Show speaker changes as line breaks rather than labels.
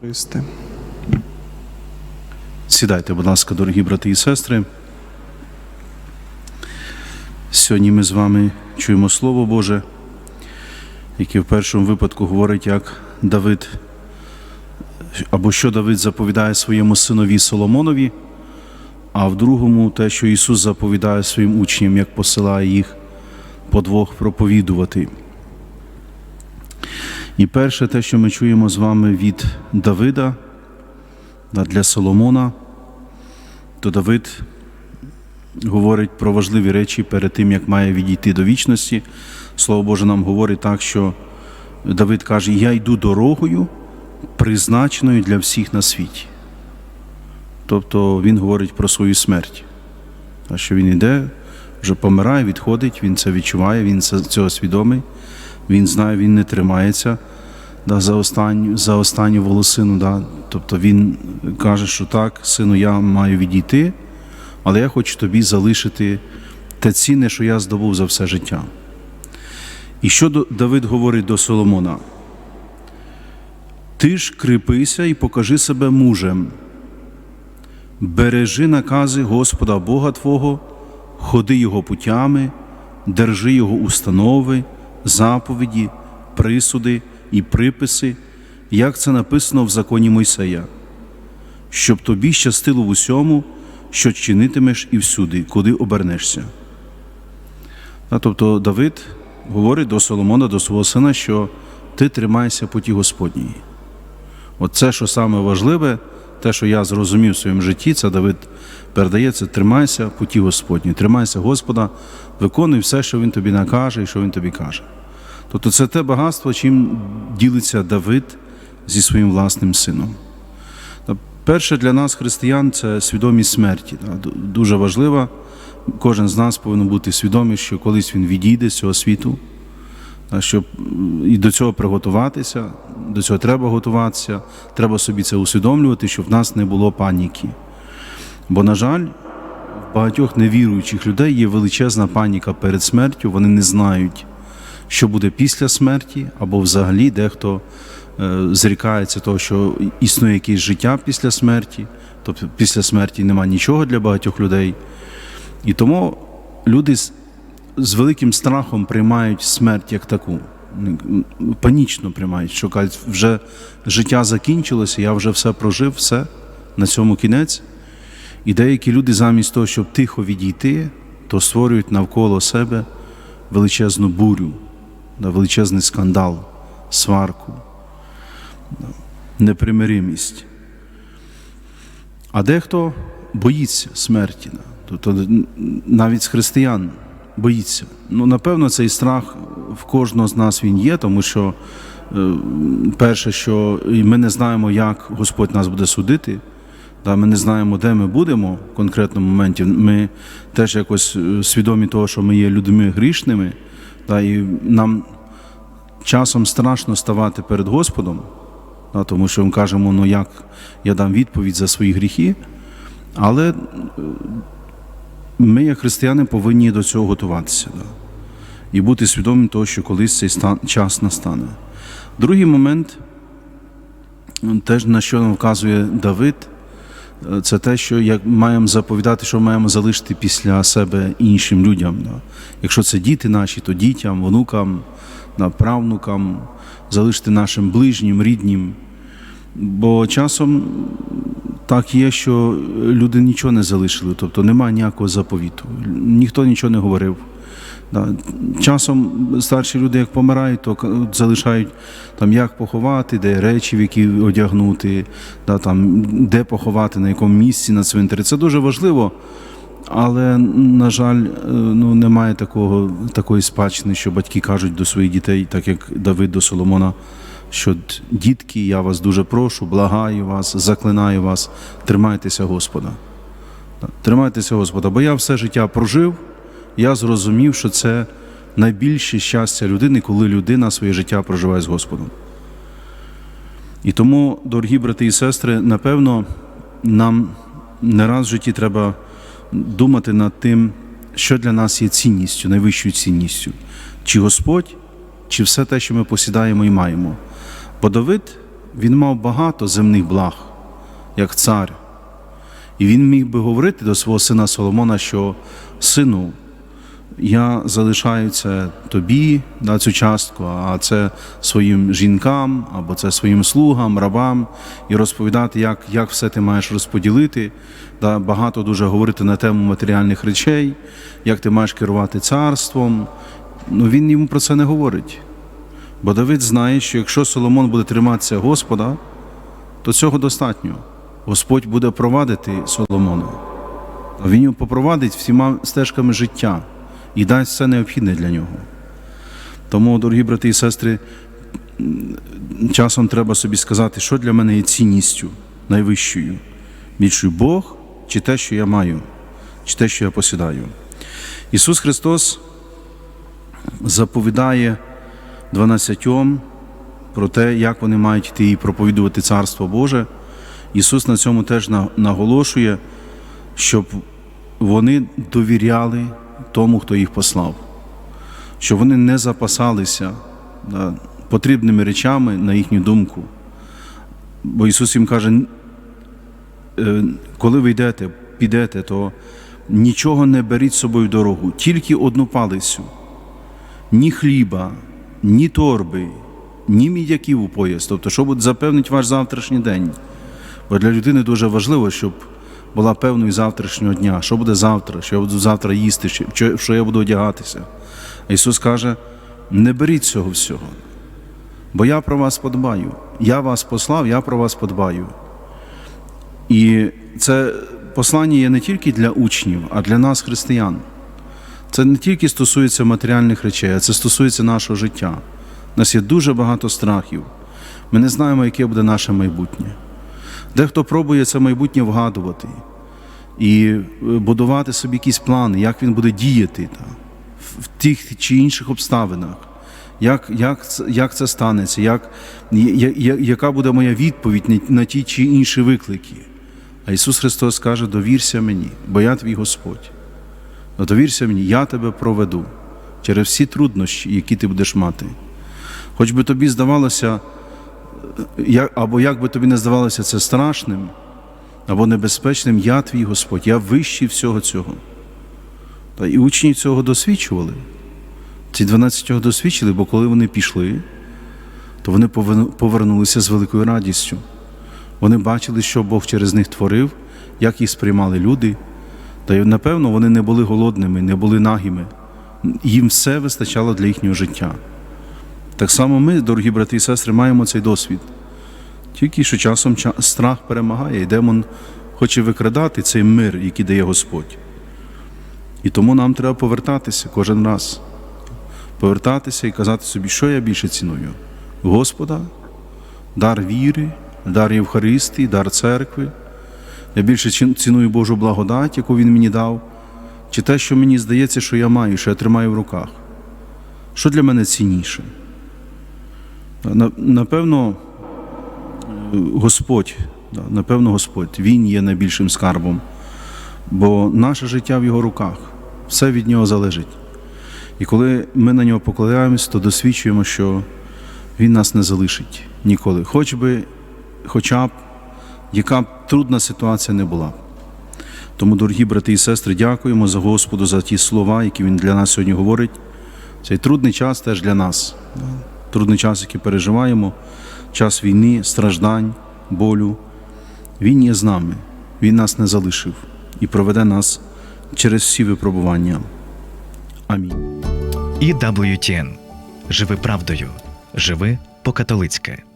Христе.
Сідайте, будь ласка, дорогі брати і сестри. Сьогодні ми з вами чуємо Слово Боже, яке в першому випадку говорить, як Давид, або що Давид заповідає своєму синові Соломонові, а в другому те, що Ісус заповідає своїм учням, як посилає їх по двох проповідувати. І перше, те, що ми чуємо з вами від Давида, для Соломона, то Давид говорить про важливі речі перед тим, як має відійти до вічності. Слово Боже нам говорить так, що Давид каже: Я йду дорогою, призначеною для всіх на світі. Тобто він говорить про свою смерть. А що він йде, вже помирає, відходить, він це відчуває, він цього свідомий, він знає, він не тримається да, за останню, за останню волосину. Да. Тобто він каже, що так, сину, я маю відійти, але я хочу тобі залишити те цінне, що я здобув за все життя. І що Давид говорить до Соломона? Ти ж кріпися і покажи себе мужем. Бережи накази Господа Бога Твого, ходи Його путями, держи Його установи, заповіді, присуди і приписи, як це написано в законі Мойсея, щоб тобі щастило в усьому, що чинитимеш і всюди, куди обернешся. А, Тобто Давид говорить до Соломона, до свого сина, що ти тримайся путі Господньої. Оце, що саме важливе, те, що я зрозумів в своєму житті, це Давид передає, це тримайся путі Господні, тримайся Господа, виконуй все, що Він тобі накаже і що Він тобі каже. Тобто це те багатство, чим ділиться Давид зі своїм власним сином. Перше для нас, християн, це свідомість смерті. Дуже важлива. Кожен з нас повинен бути свідомий, що колись він відійде з цього світу, щоб і до цього приготуватися, до цього треба готуватися, треба собі це усвідомлювати, щоб в нас не було паніки. Бо, на жаль, в багатьох невіруючих людей є величезна паніка перед смертю, вони не знають, що буде після смерті, або взагалі дехто е, зрікається того, що існує якесь життя після смерті, тобто після смерті немає нічого для багатьох людей. І тому люди з, великим страхом приймають смерть як таку. Панічно приймають, що кажуть, вже життя закінчилося, я вже все прожив, все, на цьому кінець. І деякі люди замість того, щоб тихо відійти, то створюють навколо себе величезну бурю, величезний скандал, сварку, непримиримість. А дехто боїться смерті. Тобто навіть з християн боїться. Ну, напевно, цей страх в кожного з нас він є, тому що е, перше, що ми не знаємо, як Господь нас буде судити. Ми не знаємо, де ми будемо в конкретному моменті. Ми теж якось е, свідомі того, що ми є людьми грішними, і нам часом страшно ставати перед Господом, тому що ми кажемо, ну як я дам відповідь за свої гріхи. Але е, ми, як християни, повинні до цього готуватися да, і бути свідомим того, що колись цей стан, час настане. Другий момент, теж на що нам вказує Давид, е, це те, що як маємо заповідати, що маємо залишити після себе іншим людям. Да. Якщо це діти наші, то дітям, внукам, да, правнукам, залишити нашим ближнім, ріднім. Бо часом так є, що люди нічого не залишили, тобто немає ніякого заповіту, ніхто нічого не говорив. Да. Часом старші люди, як помирають, то залишають там, як поховати, де речі, в які одягнути, да, там, де поховати, на якому місці на цвинтарі. Це дуже важливо, але, на жаль, е, ну, немає такого, такої спадщини, що батьки кажуть до своїх дітей, так як Давид до Соломона, що дітки, я вас дуже прошу, благаю вас, заклинаю вас, тримайтеся Господа. Тримайтеся Господа, бо я все життя прожив, я зрозумів, що це найбільше щастя людини, коли людина своє життя проживає з Господом. І тому, дорогі брати і сестри, напевно, нам не раз в житті треба думати над тим, що для нас є цінністю, найвищою цінністю. Чи Господь, чи все те, що ми посідаємо і маємо. Бо Давид він мав багато земних благ, як цар. І він міг би говорити до свого сина Соломона, що сину, я залишаю це тобі на цю частку, а це своїм жінкам або це своїм слугам, рабам, і розповідати, як, як все ти маєш розподілити, да, багато дуже говорити на тему матеріальних речей, як ти маєш керувати царством. Ну він йому про це не говорить. Бо Давид знає, що якщо Соломон буде триматися Господа, то цього достатньо. Господь буде провадити Соломона. Він його попровадить всіма стежками життя і дасть все необхідне для нього. Тому, дорогі брати і сестри, часом треба собі сказати, що для мене є цінністю найвищою. Більшою Бог чи те, що я маю, чи те, що я посідаю. Ісус Христос заповідає дванадцятьом про те, як вони мають йти і проповідувати Царство Боже. Ісус на цьому теж наголошує, щоб вони довіряли тому, хто їх послав, щоб вони не запасалися потрібними речами на їхню думку. Бо Ісус їм каже, «Е, коли ви йдете, підете, то нічого не беріть з собою в дорогу, тільки одну палицю, ні хліба, ні торби, ні мідяків у пояс, тобто, що буде запевнить ваш завтрашній день. Бо для людини дуже важливо, щоб була певною завтрашнього дня, що буде завтра, що я буду завтра їсти, що- я буду одягатися. Ісус каже: не беріть цього всього, бо я про вас подбаю. Я вас послав, я про вас подбаю. І це послання є не тільки для учнів, а для нас, християн. Це не тільки стосується матеріальних речей, а це стосується нашого життя. У нас є дуже багато страхів. Ми не знаємо, яке буде наше майбутнє. Дехто пробує це майбутнє вгадувати і е, будувати собі якісь плани, як він буде діяти та, в- тих чи інших обставинах, як, як, як це станеться, як, я- я- яка буде моя відповідь на ті чи інші виклики. А Ісус Христос каже: довірся мені, бо я твій Господь. Ну, Довірся мені, я тебе проведу через всі труднощі, які ти будеш мати. Хоч би тобі здавалося, або як би тобі не здавалося це страшним або небезпечним, я твій Господь, я вищий всього цього. Та і учні цього досвідчували. Ці 12 цього досвідчили, бо коли вони пішли, то вони повернулися з великою радістю. Вони бачили, що Бог через них творив, як їх сприймали люди. Та й напевно вони не були голодними, не були нагими. Їм все вистачало для їхнього життя. Так само ми, дорогі брати і сестри, маємо цей досвід. Тільки що часом страх перемагає, і демон хоче викрадати цей мир, який дає Господь. І тому нам треба повертатися кожен раз. Повертатися і казати собі, що я більше ціную: Господа, дар віри, дар Євхаристії, дар церкви. Я більше ціную Божу благодать, яку Він мені дав, чи те, що мені здається, що я маю, що я тримаю в руках. Що для мене цінніше? Напевно, е, Господь, напевно, Господь, Він є найбільшим скарбом, бо наше життя в Його руках, все від Нього залежить. І коли ми на нього покладаємось, то досвідчуємо, що Він нас не залишить ніколи, хоч би, хоча б яка б трудна ситуація не була. Тому, дорогі брати і сестри, дякуємо за Господу за ті слова, які Він для нас сьогодні говорить. Цей трудний час теж для нас. Трудний час, який переживаємо, час війни, страждань, болю. Він є з нами, Він нас не залишив і проведе нас через всі випробування. Амінь.
І. Живи правдою. Живи по-католицьки.